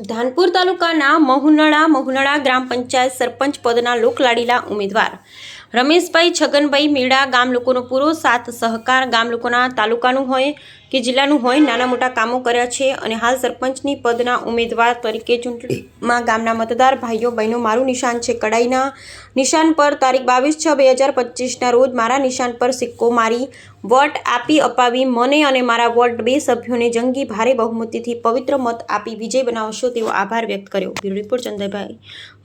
ધાનપુર તાલુકાના મહુનળા મહુનળા ગ્રામ પંચાયત સરપંચ પદના લોકલાડીલા ઉમેદવાર રમેશભાઈ છગનભાઈ મીડા ગામ લોકોનો પૂરો સાથ સહકાર ગામ લોકોના તાલુકાનું હોય કે જિલ્લાનું હોય, નાના મોટા કામો કર્યા છે અને હાલ સરપંચની પદના ઉમેદવાર તરીકે ચૂંટણીમાં ગામના મતદાર ભાઈઓ, બહેનો, મારું નિશાન છે કડાઈના નિશાન પર. તારીખ બાવીસ છ બે હજાર પચીસના રોજ મારા નિશાન પર સિક્કો મારી વોટ આપી અપાવી. મને અને મારા વોર્ડ બે સભ્યોને જંગી ભારે બહુમતીથી પવિત્ર મત આપી વિજય બનાવશો તેવો આભાર વ્યક્ત કર્યો. Bureau report Chandrabhai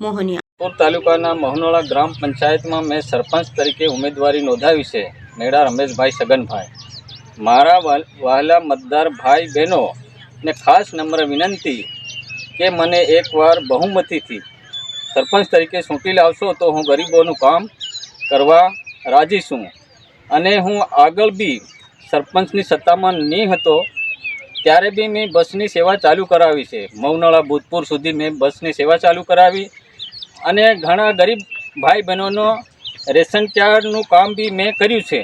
Mohaniya. Nagpur તાલુકાના મહનોળા ગ્રામ પંચાયતમાં મેં સરપંચ તરીકે ઉમેદવારી નોંધાવી છે, મેળા રમેશભાઈ સગનભાઈ. મારા વહાલા મતદાર ભાઈ બહેનો ને ખાસ નમ્ર વિનંતી કે મને એકવાર બહુમતીથી સરપંચ તરીકે સોંપી લાવશો તો હું ગરીબોનું કામ કરવા રાજી છું અને હું આગળ બી સરપંચની સત્તામાં નહીં હતો ત્યારે બી મેં બસની સેવા ચાલુ કરાવી છે. મૌનળા ભૂતપુર સુધી મેં બસની સેવા ચાલુ કરાવી અને ઘણા ગરીબ ભાઈ બહેનોનો રેશન કાર્ડનું કામ બી મેં કર્યું છે.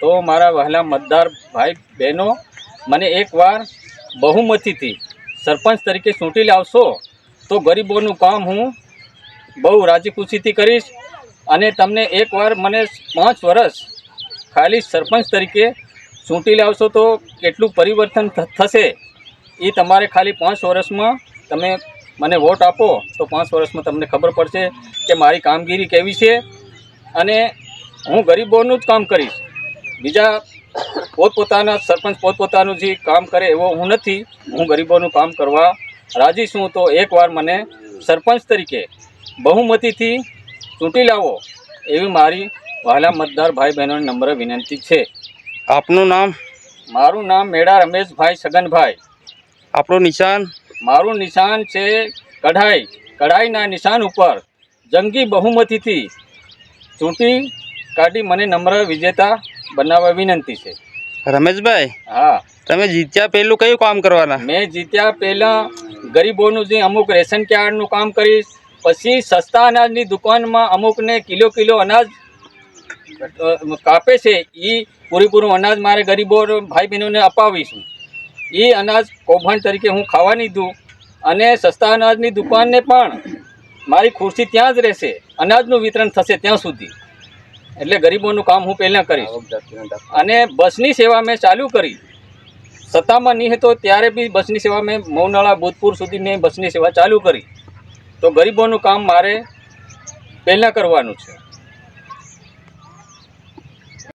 તો મારા વહેલા મતદાર ભાઈ બહેનો મને એકવાર બહુમતીથી સરપંચ તરીકે ચૂંટી લાવશો, તો ગરીબોનું કામ હું બહુ રાજીખુશીથી કરીશ અને તમને એકવાર મને પાંચ વર્ષ ખાલી સરપંચ તરીકે ચૂંટી લાવશો તો કેટલું પરિવર્તન થશે? એ તમારે ખાલી પાંચ વર્ષમાં તમે મને વોટ આપો તો પાંચ વર્ષમાં તમને ખબર પડશે કે મારી કામગીરી કેવી છે અને હું ગરીબોનું જ કામ કરીશ. બીજા પોતપોતાના સરપંચ પોતપોતાનું જે કામ કરે એવો હું નથી. હું ગરીબોનું કામ કરવા રાજી છું. તો એકવાર મને સરપંચ તરીકે બહુમતીથી ચૂંટી લાવો એવી મારી વહાલા મતદાર ભાઈ બહેનોને નમ્ર વિનંતી છે. આપનું નામ? મારું નામ મેળા રમેશભાઈ છગનભાઈ આપણું નિશાન? મારું નિશાન છે કઢાઈ. કઢાઈના નિશાન ઉપર જંગી બહુમતીથી ચૂંટી કાઢી મને નમ્ર વિજેતા બનાવવા વિનંતી છે. રમેશભાઈ હા. તમે જીત્યા પહેલું કયું કામ કરવાના? મેં જીત્યા પહેલાં ગરીબોનું જે અમુક રેશન કાર્ડનું કામ કરીશ પછી સસ્તા અનાજની દુકાનમાં અમુકને કિલો કિલો અનાજ કાપે છે. એ પૂરેપૂરું અનાજ મારે ગરીબો ભાઈ બહેનોને અપાવીશું. એ અનાજ કૌભાંડ તરીકે હું ખાવાની દઉં. અને સસ્તા અનાજની દુકાનને પણ મારી ખુરશી ત્યાં જ રહેશે અનાજનું વિતરણ થશે ત્યાં સુધી. એટલે ગરીબોનું કામ હું પહેલાં કરીશ. અને બસની સેવા મેં ચાલુ કરી. સત્તામાં નહીં હતો ત્યારે બી બસની સેવા મેં મૌનાળા ભૂતપુર સુધી મેં બસની સેવા ચાલુ કરી. તો ગરીબોનું કામ મારે પહેલાં કરવાનું છે.